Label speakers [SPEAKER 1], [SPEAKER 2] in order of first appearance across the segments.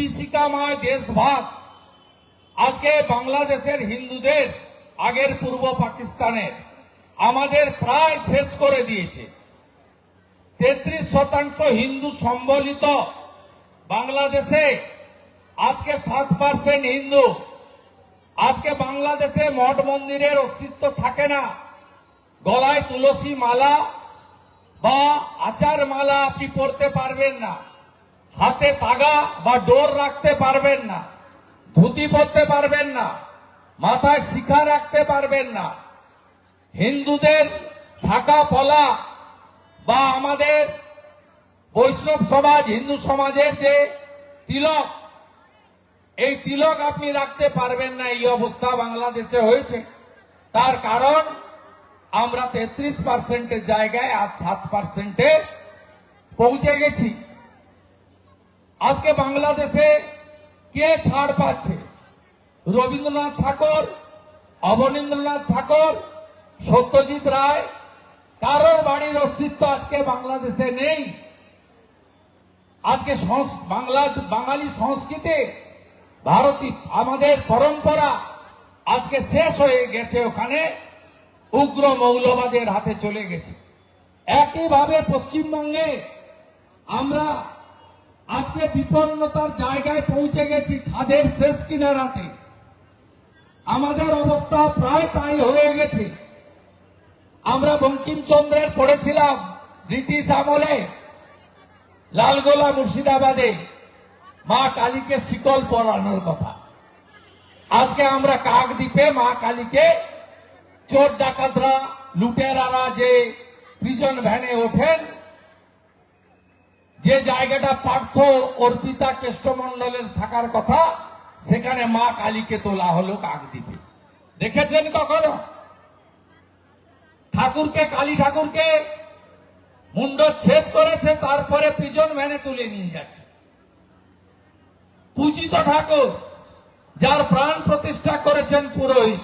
[SPEAKER 1] বিভীষিকাময় দেশভাগ। আজকে বাংলাদেশের হিন্দুদের, আগের পূর্ব পাকিস্তানের, আমাদের প্রায় শেষ করে দিয়েছে। তেত্রিশ শতাংশ হিন্দু সম্বলিত বাংলাদেশে আজকে সাত পার্সেন্ট হিন্দু। আজকে বাংলাদেশে মঠ মন্দিরের অস্তিত্ব থাকে না। গলায় তুলসী মালা বা আচার মালা আপনি পরতে পারবেন না। হাতে তাগা বা ডোর রাখতে পারবেন না, ধুতি পরতে পারবেন না, মাথায় শিখা রাখতে পারবেন না। হিন্দুদের শাখা পলা বা আমাদের বৈষ্ণব সমাজ, হিন্দু সমাজের যে তিলক, এই তিলক আপনি রাখতে পারবেন না, এই অবস্থা বাংলাদেশে হয়েছে। তার কারণ, আমরা তেত্রিশ পার্সেন্টের জায়গায় আজ সাত পার্সেন্টে পৌঁছে গেছি। আজকে বাংলাদেশে কে ছাড় পাচ্ছে? রবীন্দ্রনাথ ঠাকুর, অবনীন্দ্রনাথ ঠাকুর, সত্যজিৎ রায়, কারোর বাড়ির অস্তিত্ব আজকে বাংলাদেশে নেই। আজকে বাংলা বাঙালি সংস্কৃতি, ভারতী আমাদের পরম্পরা আজকে শেষ হয়ে গেছে ওখানে, উগ্র মৌলবাদের হাতে চলে গেছে। একইভাবে পশ্চিমবঙ্গে আমরা আজকে বিপন্নতার জায়গায় পৌঁছে গেছি খাদের শেষ কিনারাতে। আমাদের অবস্থা প্রায় তাই হয়ে গেছে। আমরা বঙ্কিমচন্দ্রের পড়েছিলাম ব্রিটিশ আমলে, লালগোলা মুর্শিদাবাদে, মা কালীকে শিকল পরানোর কথা। আজকে আমরা কাকদ্বীপে মা কালীকে চোর ডাকাতরা, লুটেরারা যে প্রিজন ভ্যানে ওঠেন যে জায়গাটা পার্থ অর্পিতা কেষ্টমণ্ডলের থাকার কথা, সেখানে মা কালীকে তোলা হলো কাকদ্বীপে। দেখেছেন কখনো? ঠাকুরকে, কালী ঠাকুরকে মুন্ড ছেদ করেছে, তারপরে প্রিজন ভ্যানে তুলে নিয়ে যাচ্ছে। পূজিত ঠাকুর, যার প্রাণ প্রতিষ্ঠা করেছেন পুরোহিত,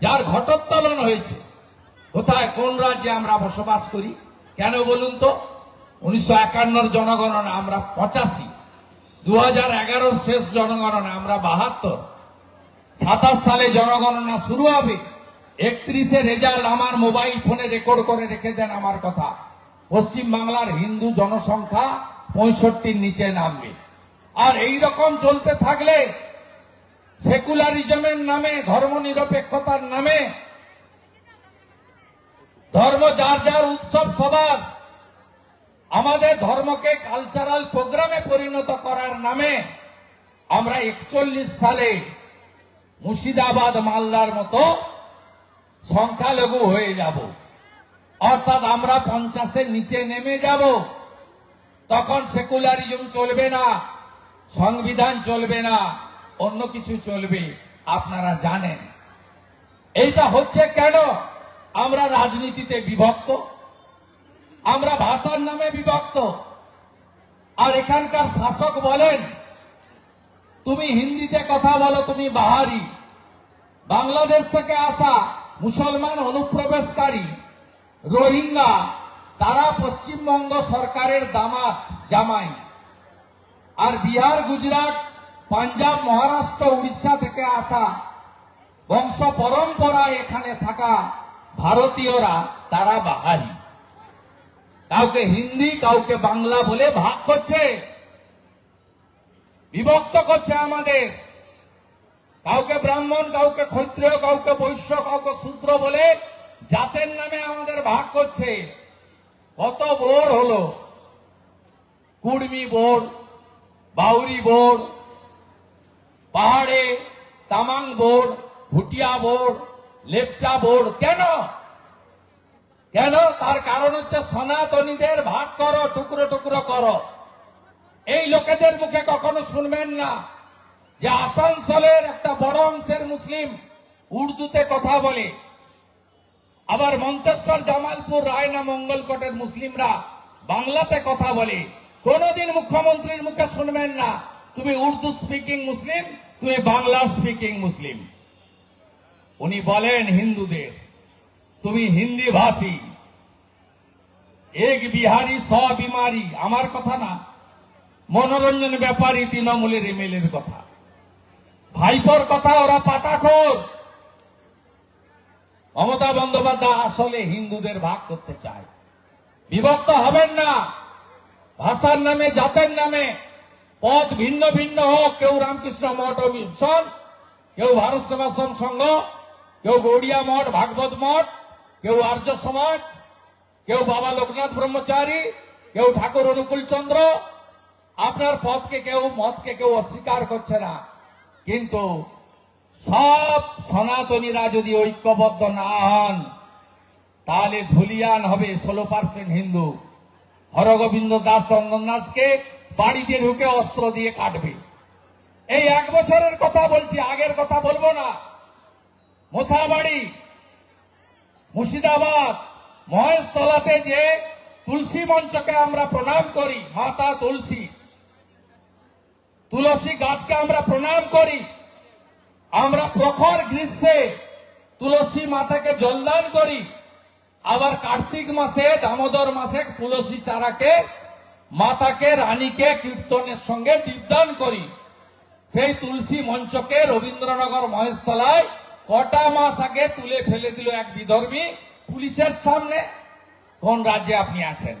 [SPEAKER 1] যার ঘটোত্তোলন হয়েছে, কোথায়, কোন রাজ্যে আমরা বসবাস করি? কেন বলুন তো? উনিশশো একান্নর জনগণনা আমরা পঁচাশি। দু শেষ জনগণনা আমরা বাহাত্তর। সাতাশ সালে জনগণনা শুরু হবে। একত্রিশে রেজাল্ট আমার মোবাইল ফোনে রেকর্ড করে রেখে দেন আমার কথা। পশ্চিম বাংলার হিন্দু জনসংখ্যা পঁয়ষট্টির নিচে নামবে। আর এই রকম চলতে থাকলে সেকুলারিজমের নামে ধর্ম নিরপেক্ষতার নামে, ধর্ম যার যার উৎসব সবার আমাদের ধর্মকে কালচারাল প্রোগ্রামে পরিণত করার নামে আমরা একচল্লিশ সালে মুর্শিদাবাদ, মালদার মতো সংখ্যালঘু হয়ে যাব। অর্থাৎ আমরা পঞ্চাশের নিচে নেমে যাব। তখন সেকুলারিজম চলবে না, সংবিধান চলবে না, অন্য কিছু চলবে, আপনারা জানেন। এইটা হচ্ছে কেন? আমরা রাজনীতিতে বিভক্ত। আমরা ভাষার নামে বিভক্ত। আর এখানকার শাসক বলেন, তুমি হিন্দিতে কথা বলো, তুমি বাহারি। বাংলাদেশ থেকে আসা মুসলমান অনুপ্রবেশকারী, রোহিঙ্গা, তারা পশ্চিমবঙ্গ সরকারের দামাত, জামাই। আর বিহার, গুজরাট, পাঞ্জাব, মহারাষ্ট্র, উড়িষ্যা থেকে আসা বংশ পরম্পরা এখানে থাকা ভারতীয়রা, তারা বাহারি। কাউকে হিন্দি, কাউকে বাংলা বলে ভাগ করছে, বিভক্ত করছে আমাদের। কাউকে ব্রাহ্মণ, কাউকে ক্ষত্রিয়, কাউকে বৈশ্য, কাউকে শূদ্র বলে জাতের নামে আমাদের ভাগ করছে। কত বোর হলো। কুর্মি বোর্ড বাউরি বোর্ড পাহাড়ে Tamang board Bhutia board Lepcha board কেন? কেন? তার কারণ হচ্ছে সনাতনীদের ভাগ করো, টুকরো টুকরো করো। এই লোকেদের মুখে কখনো শুনবেন না যে আসানসোলের একটা বড় অংশের মুসলিম উর্দুতে কথা বলে। আবার মন্তেশ্বর, জামালপুর রায়না মঙ্গলকোটের মুসলিমরা বাংলাতে কথা বলে। কোনদিন মুখ্যমন্ত্রীর মুখে শুনবেন না, তুমি উর্দু স্পিকিং মুসলিম, তুমি বাংলা স্পিকিং মুসলিম। উনি বলেন হিন্দুদের তুমি হিন্দি ভাষী এক বিহারি স বিমারি, আমার কথা না। মনোরঞ্জন ব্যাপারী তৃণমূলের এমএলএর কথা। ভাইপোর কথা ওরা পাতাখোর। মমতা বন্দ্যোপাধ্যায় আসলে হিন্দুদের ভাগ করতে চায়। বিভক্ত হবেন না। ভাষার নামে, জাতের নামে। পদ ভিন্ন ভিন্ন হোক। কেউ রামকৃষ্ণ মঠ মিশন, কেউ ভারত সেবাশ্রম সংঘ, কেউ গৌড়িয়া মঠ, ভাগবত মঠ। কেউ আর্য সমাজ, কেউ বাবা লোকনাথ ব্রহ্মচারী, কেউ ঠাকুর অনুকূল চন্দ্র। আপনার পথকে কেউ, মতকে কেউ অস্বীকার করছে না। কিন্তু সব সনাতনীরা যদি ঐক্যবদ্ধ না হন, তাহলে ধুলিয়ান হবে ষোলো পার্সেন্ট হিন্দু। হরগোবিন্দ দাস চন্দন দাসকে বাড়িতে ঢুকে অস্ত্র দিয়ে কাটবে। এই এক বছরের কথা বলছি, আগের কথা বলব না। মোথাবাড়ি মুর্শিদাবাদ মহেশতলাতে যে তুলসী মঞ্চকে আমরা প্রণাম করি, মাতা তুলসী। তুলসী গাছকে আমরা প্রণাম করি। আমরা প্রখর গ্রীষ্মে তুলসী মাতাকে জলদান করি। আবার কার্তিক মাসে, দামোদর মাসে তুলসী চারাকে, মাতাকে, রানীকে কীর্তনের সঙ্গে দীপদান করি। সেই তুলসী মঞ্চকে রবীন্দ্রনগর মহেশতলায় কটা মাস আগে তুলে ফেলে দিল এক বিধর্মী পুলিশের সামনে, কোন রাজ্যে আপনি আছেন?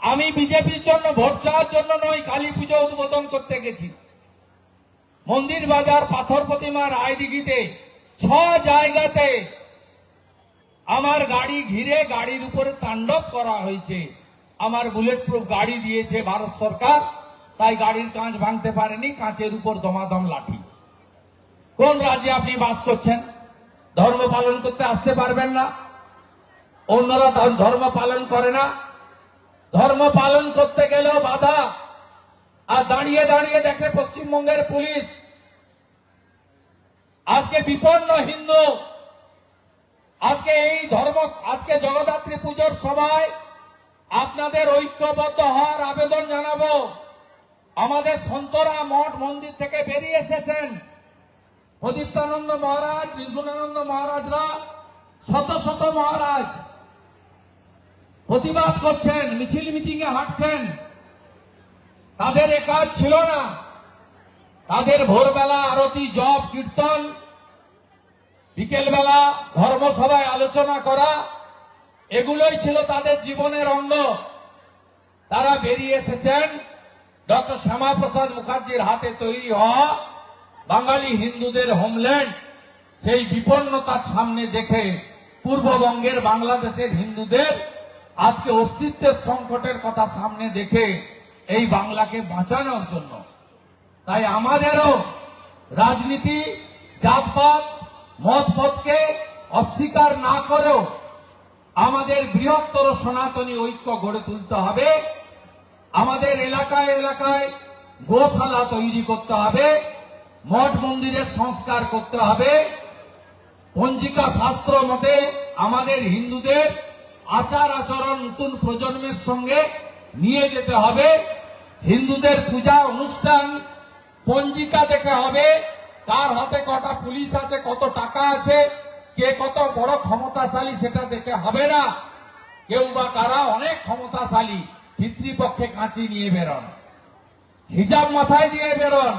[SPEAKER 1] আমি বিজেপির জন্য, ভোট চাওয়ার জন্য নয়, কালী পুজো উদ্বোধন করতে গেছি। মন্দির বাজার পাথর প্রতিমা রায়দিঘিতে, ছ জায়গাতে আমার গাড়ি ঘিরে গাড়ির উপরে তাণ্ডব করা হয়েছে। আমার বুলেট প্রুফ গাড়ি দিয়েছে ভারত সরকার, তাই গাড়ির কাঁচ ভাঙতে পারেনি, কাঁচের উপর দমাদম লাঠি। কোন রাজ্যে আপনি বাস করছেন? ধর্ম পালন করতে আসতে পারবেন না। অন্যরা ধর্ম পালন করে না। ধর্ম পালন করতে গেলেও বাধা। আর দাঁড়িয়ে দাঁড়িয়ে দেখে পশ্চিমবঙ্গের পুলিশ। আজকে বিপন্ন হিন্দু। আজকে এই ধর্ম, আজকে জগদ্ধাত্রী পুজোর সময় আপনাদের ঐক্যবদ্ধ হওয়ার আবেদন জানাব। আমাদের সন্তরা মঠ মন্দির থেকে বেরিয়ে এসেছেন। প্রদীপ্তানন্দ মহারাজ নির্গুণানন্দ মহারাজরা শত শত মহারাজ প্রতিবাদ করছেন, মিছিল মিটিং এ হাঁটছেন। তাদের এ কাজ ছিল না। তাদের ভোরবেলা আরতি, জপ, কীর্তন, বিকেলবেলা ধর্মসভায় আলোচনা করা, এগুলোই ছিল তাদের জীবনের অঙ্গ। তারা বেরিয়ে এসেছেন। ডক্টর শ্যামাপ্রসাদ মুখার্জির হাতে তৈরি হওয়া বাঙালি হিন্দুদের হোমল্যান্ড সেই বিপন্নতার সামনে দেখে পূর্ববঙ্গের বাংলাদেশের হিন্দুদের আজকে অস্তিত্বের সংকটের কথা সামনে দেখে এই বাংলাকে বাঁচানোর জন্য। তাই আমাদেরও রাজনীতি, জাতপাত মত পথকে অস্বীকার না করেও আমাদের বৃহত্তর সনাতনী ঐক্য গড়ে তুলতে হবে। আমাদের এলাকায় এলাকায় গোশালা তৈরি করতে হবে। মঠ মন্দিরের সংস্কার করতে হবে। পঞ্জিকা শাস্ত্র মতে আমাদের হিন্দুদের আচার আচরণ নতুন প্রজন্মের সঙ্গে নিয়ে যেতে হবে। হিন্দুদের পূজা অনুষ্ঠান পঞ্জিকা দেখে হবে। কার হাতে কটা পুলিশ আছে, কত টাকা আছে, কে কত বড় ক্ষমতাশালী সেটা দেখে হবে না। কেউ বা কারা অনেক ক্ষমতাশালী, পিতৃপক্ষে কাঁচি নিয়ে বেরোন, হিজাব মাথায় দিয়ে বেরোন।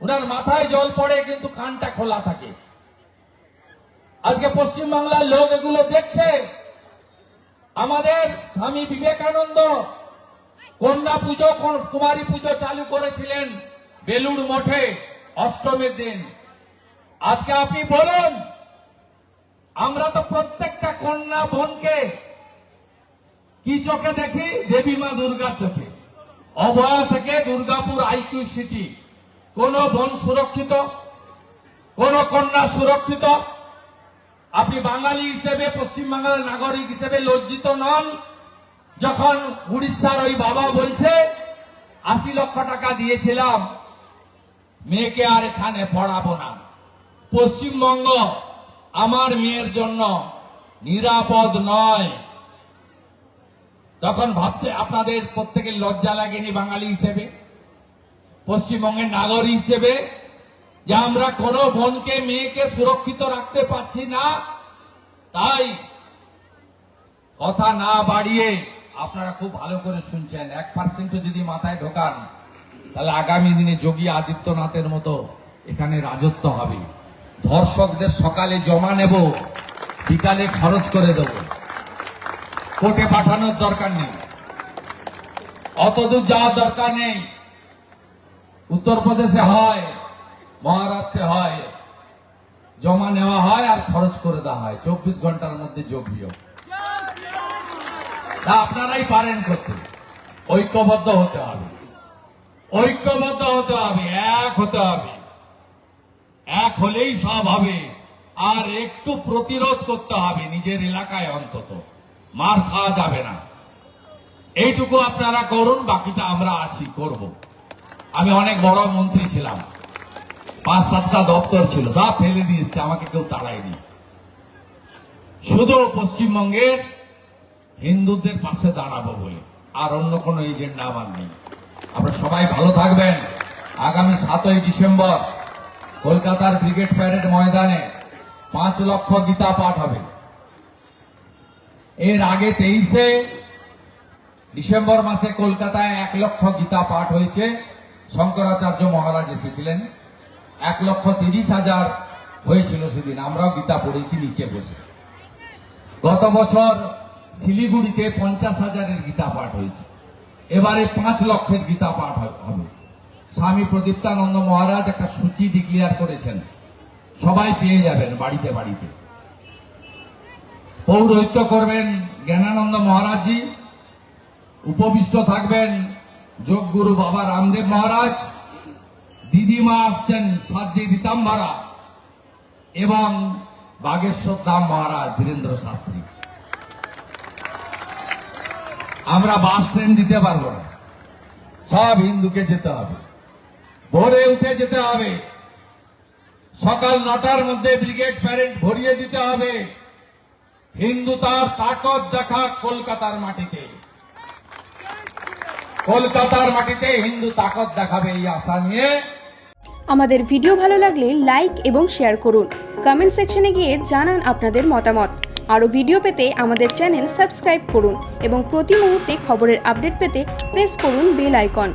[SPEAKER 1] ওনার মাথায় জল পড়ে, কিন্তু কানটা খোলা থাকে। আজকে পশ্চিমবাংলার লোক এগুলো দেখছে। আমাদের স্বামী বিবেকানন্দ কন্যা পুজো কুমারী পুজো চালু করেছিলেন বেলুড় মঠে অষ্টমীর দিন। আজকে আপনি বলুন, আমরা তো প্রত্যেকটা কন্যা বোনকে কি চোখে দেখি? দেবী মা দুর্গা চোখে। অভয়া থেকে দুর্গাপুর আইকিউ সিটি। কোন বোন সুরক্ষিত? কোন কন্যা সুরক্ষিত? আপনি বাঙালি হিসেবে পশ্চিমবাংলার নাগরিক হিসেবে লজ্জিত নন। যখন উড়িষ্যার ওই বাবা বলছে, আশি লক্ষ টাকা দিয়েছিলাম, মেয়েকে আর এখানে পড়াবো না। পশ্চিমবঙ্গ আমার মেয়ের জন্য নিরাপদ নয়। তখন ভাবতে আপনাদের প্রত্যেকের লজ্জা লাগেনি বাঙালি হিসেবে? পশ্চিমবঙ্গের নাগরিক হিসেবে, যে আমরা কোনো বোনকে, মেয়েকে সুরক্ষিত রাখতে পারছি না, তাই কথা না বাড়িয়ে আপনারা খুব ভালো করে শুনছেন। এক পার্সেন্ট যদি মাথায় ঢোকান, তাহলে আগামী দিনে যোগী আদিত্যনাথের মতো এখানে রাজত্ব হবে। ধর্ষকদের সকালে জমা নেব, বিকালে খরচ করে দেব। কোর্টে পাঠানোর দরকার নেই। অতদূর যাওয়ার দরকার নেই। উত্তরপ্রদেশে হয়, মহারাষ্ট্রে হয়, জমা নেওয়া হয় আর খরচ করে দেওয়া হয়। চব্বিশ ঘণ্টার মধ্যে যোগ তা আপনারাই পারেন করতে। ঐক্যবদ্ধ হতে হবে। ঐক্যবদ্ধ হতে হবে, এক হতে হবে। এক হলেই সব হবে। আর একটু প্রতিরোধ করতে হবে নিজের এলাকায় অন্তত। মার খাওয়া যাবে না। এইটুকু আপনারা করুন, বাকিটা আমরা আছি, করব। আমি অনেক বড় মন্ত্রী ছিলাম। পাঁচ সাতটা দপ্তর ছিল, সব ফেলে দিয়েছে আমাকে কেউ তাড়ায়নি। শুধু পশ্চিমবঙ্গের হিন্দুদের পাশে দাঁড়াবো বলে, আর অন্য কোনো এজেন্ডা আমার নেই। আপনারা সবাই ভালো থাকবেন। আগামী সাতই ডিসেম্বর কলকাতার ব্রিগেড প্যারেড ময়দানে পাঁচ লক্ষ গীতা পাঠ হবে। এর আগে তেইশে ডিসেম্বর মাসে কলকাতায় এক লক্ষ গীতা পাঠ হয়েছে। শঙ্করাচার্য মহারাজ এসেছিলেন। এক লক্ষ তিরিশ হাজার হয়েছিল সেদিন। আমরাও গীতা পড়েছি, নিচে বসে। গত বছর শিলিগুড়িতে পঞ্চাশ হাজারের গীতা পাঠ হয়েছে। এবারে পাঁচ লক্ষের গীতা পাঠ হবে। স্বামী প্রদীপ্তানন্দ মহারাজ একটা সূচি ডিক্লিয়ার করেছেন। সবাই পেয়ে যাবেন বাড়িতে বাড়িতে। পৌরোহিত্য করবেন জ্ঞানানন্দ মহারাজজি। উপবিষ্ট থাকবেন যোগগুরু বাবা রামদেব মহারাজ, দিদিমা আসছেন সাধ্বী রীতাম্বারা এবং বাগেশ্বর দাম মহারাজ বীরেন্দ্র শাস্ত্রী। আমরা বাস ট্রেন দিতে পারব না। সব হিন্দুকে যেতে হবে। ভোরে উঠে যেতে হবে। সকাল নটার মধ্যে ব্রিগেড প্যারেন্ট ভরিয়ে দিতে হবে। হিন্দু তার তাকত দেখা কলকাতার মাটিতে। কলকাতার মাটিতে হিন্দু তাকত দেখাবে এই আশা নিয়ে।
[SPEAKER 2] আমাদের ভিডিও ভালো লাগলে লাইক এবং শেয়ার করুন। কমেন্ট সেকশনে গিয়ে জানান আপনাদের মতামত। আরও ভিডিও পেতে আমাদের চ্যানেল সাবস্ক্রাইব করুন এবং প্রতি মুহূর্তে খবরের আপডেট পেতে প্রেস করুন বেল আইকন।